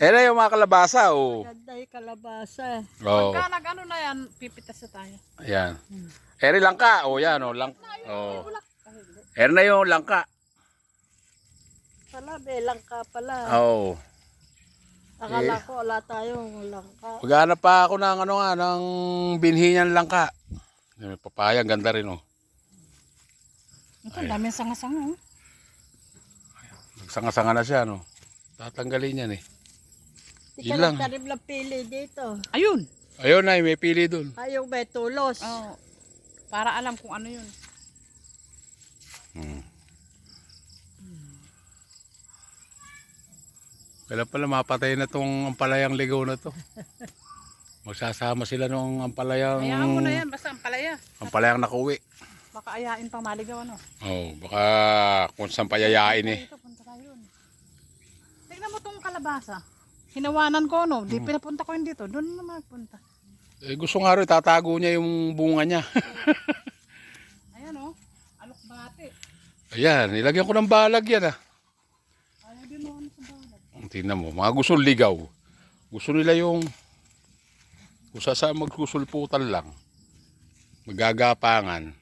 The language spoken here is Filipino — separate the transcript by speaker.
Speaker 1: Eh na yung mga kalabasa, oh.
Speaker 2: Ganda yung kalabasa.
Speaker 1: Oh,
Speaker 3: Pagka nag-ano na yan, pipitas na tayo.
Speaker 1: ayan. Eri langka, oh yan, oh. Lang, oh. Eri na yung langka.
Speaker 2: Pala, may langka pala.
Speaker 1: Oh.
Speaker 2: Akala ko wala tayong langka.
Speaker 1: Maghanap pa ako ng ano nga, ng binhi niyang langka. May papaya, ang ganda rin, oh.
Speaker 3: Ito, ang daming sanga-sanga. Oh.
Speaker 1: Nagsanga-sanga na siya, no. Tatanggalin yan, eh.
Speaker 2: Di
Speaker 1: Yun
Speaker 2: ka
Speaker 1: lang.
Speaker 2: nagtanim ng pili dito.
Speaker 3: Ayun.
Speaker 1: Ayun na, may pili dun.
Speaker 2: Ayaw may tulos.
Speaker 3: Oh, para alam kung ano yun.
Speaker 1: Hmm. Kailan pala mapatay na tong ampalayang ligaw na to. Magsasama sila nung ampalayang
Speaker 3: Hayaan mo na yan, basta ang palaya.
Speaker 1: ampalayang nakuwi.
Speaker 3: Baka ayain pang maligaw ano.
Speaker 1: Oh, baka kung saan payayain eh.
Speaker 3: Dito, punta tayo yun. Tignan mo tong kalabasa. Hinawanan ko no, di pinapunta ko yun dito. Doon na magpunta.
Speaker 1: Eh, gusto nga rin, tatago niya yung bunga niya.
Speaker 3: Ayan oh, alok bate.
Speaker 1: Ayan, nilagyan ko ng balag yan ah.
Speaker 3: Ayaw din mo ano sa balat.
Speaker 1: Tingnan mo, mga gusto ligaw. Gusto nila yung kung saan magsusulputan lang. Magagapangan.